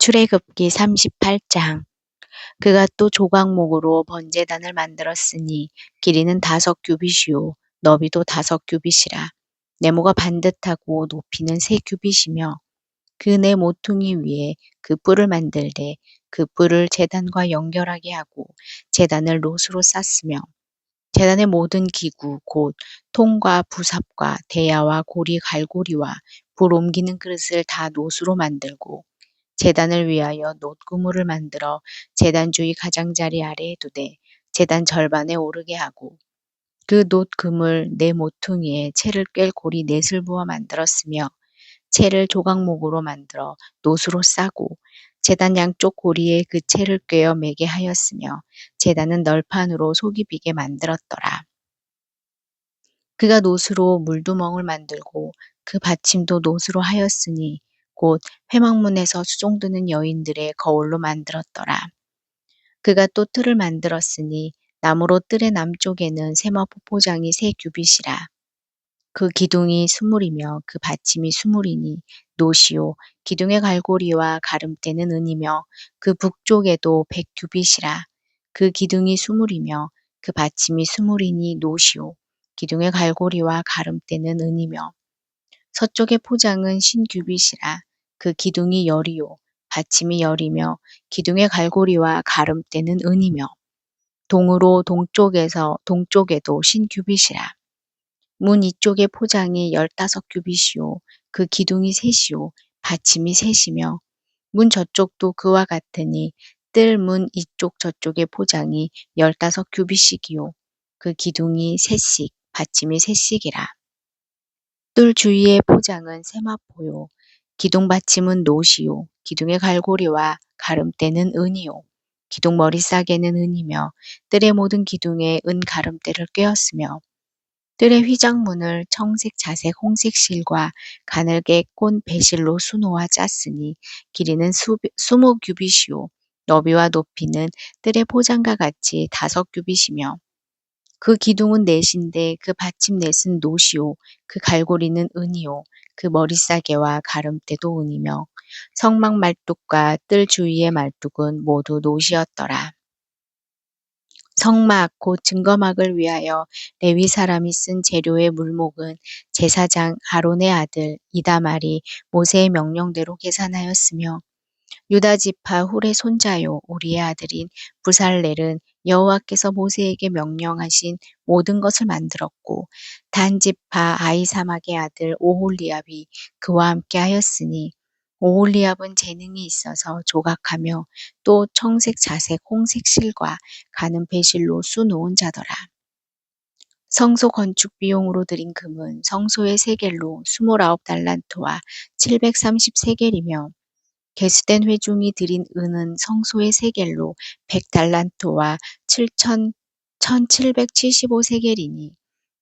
출애굽기 38장. 그가 또 조각목으로 번제단을 만들었으니 길이는 다섯 규빗이요. 너비도 다섯 규빗이라. 네모가 반듯하고 높이는 세 규빗이며 그 네 모퉁이 위에 그 뿔을 만들되 그 뿔을 제단과 연결하게 하고 제단을 롯으로 쌌으며 제단의 모든 기구 곧 통과 부삽과 대야와 고리 갈고리와 불 옮기는 그릇을 다 놋으로 만들고 제단을 위하여 놋그물을 만들어 제단 주위 가장자리 아래에 두되 제단 절반에 오르게 하고 그 놋그물 네 모퉁이에 채를 꿰 고리 넷을 부어 만들었으며 채를 조각목으로 만들어 놋으로 싸고 제단 양쪽 고리에 그 채를 꿰어 매게 하였으며 제단은 널판으로 속이 비게 만들었더라. 그가 놋으로 물두멍을 만들고 그 받침도 놋으로 하였으니 곧 회막문에서 수종드는 여인들의 거울로 만들었더라. 그가 또 뜰을 만들었으니 나무로 뜰의 남쪽에는 세마 포포장이 세 규빗이라. 그 기둥이 스물이며 그 받침이 스물이니 노시오 기둥의 갈고리와 가름대는 은이며 그 북쪽에도 백 규빗이라. 그 기둥이 스물이며 그 받침이 스물이니 노시오 기둥의 갈고리와 가름대는 은이며 서쪽의 포장은 신규빗이라. 그 기둥이 열이요. 받침이 열이며 기둥의 갈고리와 가름대는 은이며 동으로 동쪽에서 동쪽에도 신규빗이라. 문 이쪽의 포장이 열다섯 규빗이요. 그 기둥이 셋이요. 받침이 셋이며 문 저쪽도 그와 같으니 뜰 문 이쪽 저쪽의 포장이 열다섯 규빗씩이요. 그 기둥이 셋씩 받침이 셋씩이라. 뜰 주위의 포장은 세마포요 기둥 받침은 노시요 기둥의 갈고리와 가름대는 은이요 기둥 머리싸개는 은이며 뜰의 모든 기둥에 은 가름대를 꿰었으며 뜰의 휘장문을 청색, 자색, 홍색 실과 가늘게 꼰 배실로 수놓아 짰으니 길이는 수, 스무 규빗이요 너비와 높이는 뜰의 포장과 같이 다섯 규빗이며 그 기둥은 넷인데 그 받침 넷은 노시요 그 갈고리는 은이요 그 머리싸개와 가름대도 은이며 성막 말뚝과 뜰 주위의 말뚝은 모두 노시였더라. 성막 곧 증거막을 위하여 레위 사람이 쓴 재료의 물목은 제사장 아론의 아들 이다말이 모세의 명령대로 계산하였으며 유다 지파 훌의 손자요 우리의 아들인 부살렐은 여호와께서 모세에게 명령하신 모든 것을 만들었고 단 지파 아이사막의 아들 오홀리압이 그와 함께 하였으니 오홀리압은 재능이 있어서 조각하며 또 청색, 자색, 홍색 실과 가는 배실로 수놓은 자더라. 성소 건축 비용으로 들인 금은 성소의 세겔로 스물아홉 달란트와 칠백삼십 세겔이며 개수된 회중이 들인 은은 성소의 세겔로 백 달란트와 칠천 천칠백칠십오 세겔이니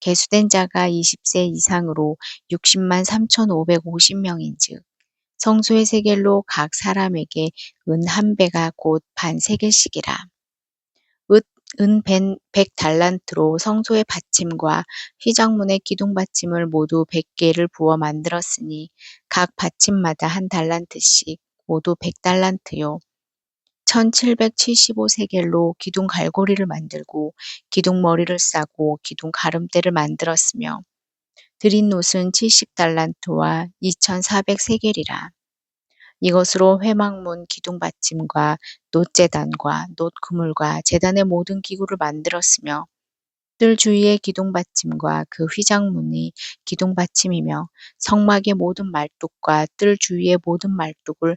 개수된 자가 이십 세 이상으로 육십만 삼천오백오십 명인즉 성소의 세겔로 각 사람에게 은 한 배가 곧 반 세겔씩이라. 은백 달란트로 성소의 받침과 휘장문의 기둥 받침을 모두 백 개를 부어 만들었으니 각 받침마다 한 달란트씩 모두 백 달란트요. 1775세겔로 기둥 갈고리를 만들고 기둥 머리를 싸고 기둥 가름대를 만들었으며 드린 놋은 70달란트와 2400세겔이라. 이것으로 회막문 기둥 받침과 놋재단과 놋그물과 재단의 모든 기구를 만들었으며 뜰 주위의 기둥 받침과 그 휘장문이 기둥 받침이며 성막의 모든 말뚝과 뜰 주위의 모든 말뚝을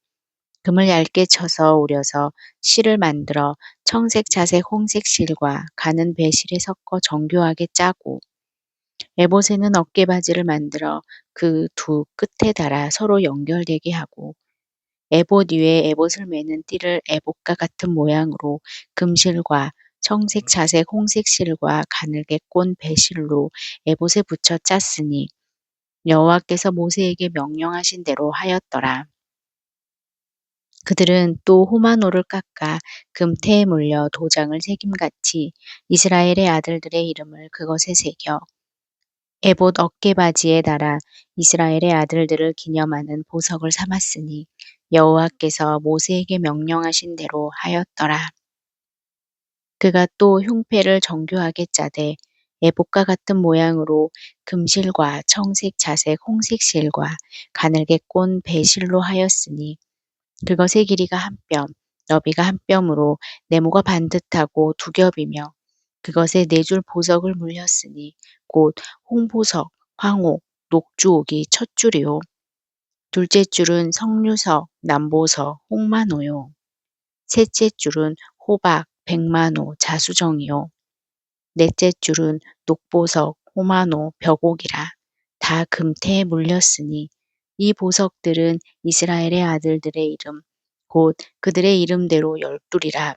금을 얇게 쳐서 우려서 실을 만들어 청색, 자색, 홍색 실과 가는 배실에 섞어 정교하게 짜고 에봇에는 어깨바지를 만들어 그 두 끝에 달아 서로 연결되게 하고 에봇 위에 에봇을 매는 띠를 에봇과 같은 모양으로 금실과 청색 자색 홍색 실과 가늘게 꼰 배실로 에봇에 붙여 짰으니 여호와께서 모세에게 명령하신 대로 하였더라. 그들은 또 호마노를 깎아 금태에 물려 도장을 새김같이 이스라엘의 아들들의 이름을 그것에 새겨 에봇 어깨바지에 달아 이스라엘의 아들들을 기념하는 보석을 삼았으니 여호와께서 모세에게 명령하신 대로 하였더라. 그가 또 흉패를 정교하게 짜되 에봇과 같은 모양으로 금실과 청색, 자색, 홍색 실과 가늘게 꼰 배실로 하였으니 그것의 길이가 한 뼘, 너비가 한 뼘으로 네모가 반듯하고 두 겹이며 그것에 네 줄 보석을 물렸으니 곧 홍보석, 황옥, 녹주옥이 첫 줄이요. 둘째 줄은 석류석, 남보석, 홍만호요. 셋째 줄은 호박, 백만호, 자수정이요. 넷째 줄은 녹보석, 호만호, 벽옥이라 다 금태에 물렸으니 이 보석들은 이스라엘의 아들들의 이름, 곧 그들의 이름대로 열둘이라.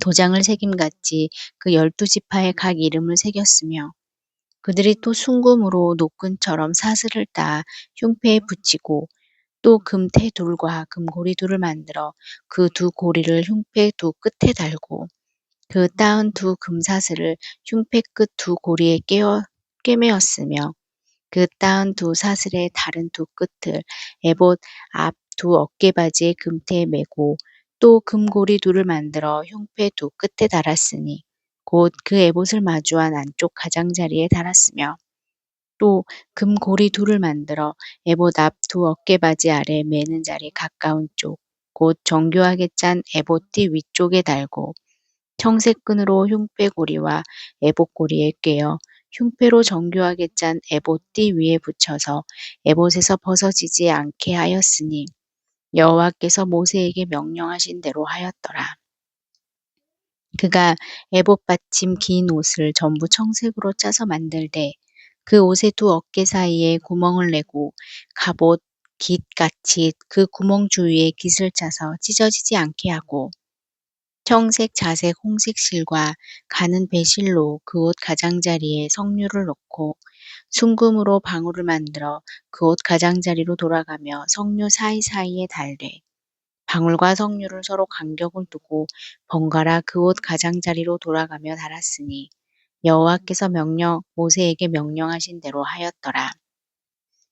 도장을 새김같이 그 열두 지파의 각 이름을 새겼으며 그들이 또 순금으로 노끈처럼 사슬을 따 흉패에 붙이고 또 금태 둘과 금고리 둘을 만들어 그 두 고리를 흉패 두 끝에 달고 그 따은 두 금사슬을 흉패 끝 두 고리에 깨어, 꿰매었으며 그 따은 두 사슬의 다른 두 끝을 에봇 앞 두 어깨바지의 금태에 메고 또 금고리 둘을 만들어 흉패 두 끝에 달았으니 곧 그 에봇을 마주한 안쪽 가장자리에 달았으며 또 금고리 둘을 만들어 에봇 앞 두 어깨바지 아래 매는 자리 가까운 쪽, 곧 정교하게 짠 에봇띠 위쪽에 달고 청색 끈으로 흉패고리와 에봇고리에 꿰어 흉패로 정교하게 짠 에봇띠 위에 붙여서 에봇에서 벗어지지 않게 하였으니 여호와께서 모세에게 명령하신 대로 하였더라. 그가 에봇 받침 긴 옷을 전부 청색으로 짜서 만들되 그 옷의 두 어깨 사이에 구멍을 내고 갑옷 깃같이 그 구멍 주위에 깃을 짜서 찢어지지 않게 하고 청색, 자색, 홍색 실과 가는 배실로 그 옷 가장자리에 석류를 놓고 순금으로 방울을 만들어 그 옷 가장자리로 돌아가며 석류 사이사이에 달되 방울과 석류를 서로 간격을 두고 번갈아 그 옷 가장자리로 돌아가며 달았으니 여호와께서 명령 모세에게 명령하신 대로 하였더라.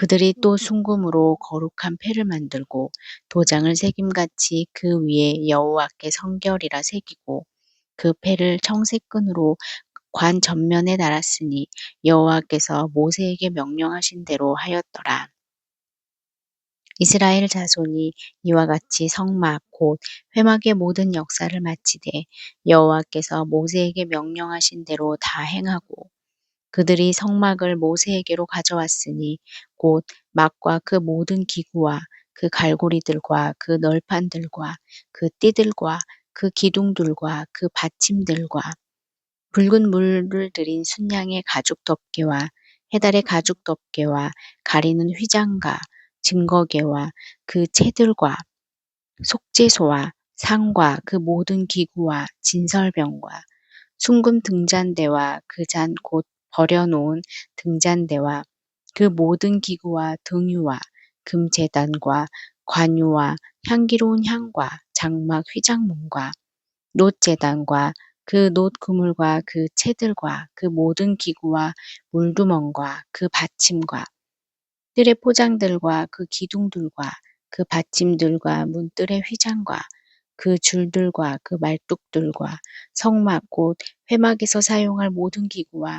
그들이 또 순금으로 거룩한 패를 만들고 도장을 새김같이 그 위에 여호와께 성결이라 새기고 그 패를 청색 끈으로 관 전면에 달았으니 여호와께서 모세에게 명령하신 대로 하였더라. 이스라엘 자손이 이와 같이 성막 곧 회막의 모든 역사를 마치되 여호와께서 모세에게 명령하신 대로 다 행하고 그들이 성막을 모세에게로 가져왔으니 곧 막과 그 모든 기구와 그 갈고리들과 그 널판들과 그 띠들과 그 기둥들과 그 받침들과 붉은 물을 들인 순양의 가죽 덮개와 해달의 가죽 덮개와 가리는 휘장과 증거개와 그 채들과 속죄소와 상과 그 모든 기구와 진설병과 순금 등잔대와 그 잔 곧 버려놓은 등잔대와 그 모든 기구와 등유와 금재단과 관유와 향기로운 향과 장막 휘장문과 놋재단과 그 놋 그물과 그 채들과 그 모든 기구와 물두멍과 그 받침과 뜰의 포장들과 그 기둥들과 그 받침들과 문뜰의 휘장과 그 줄들과 그 말뚝들과 성막 곧 회막에서 사용할 모든 기구와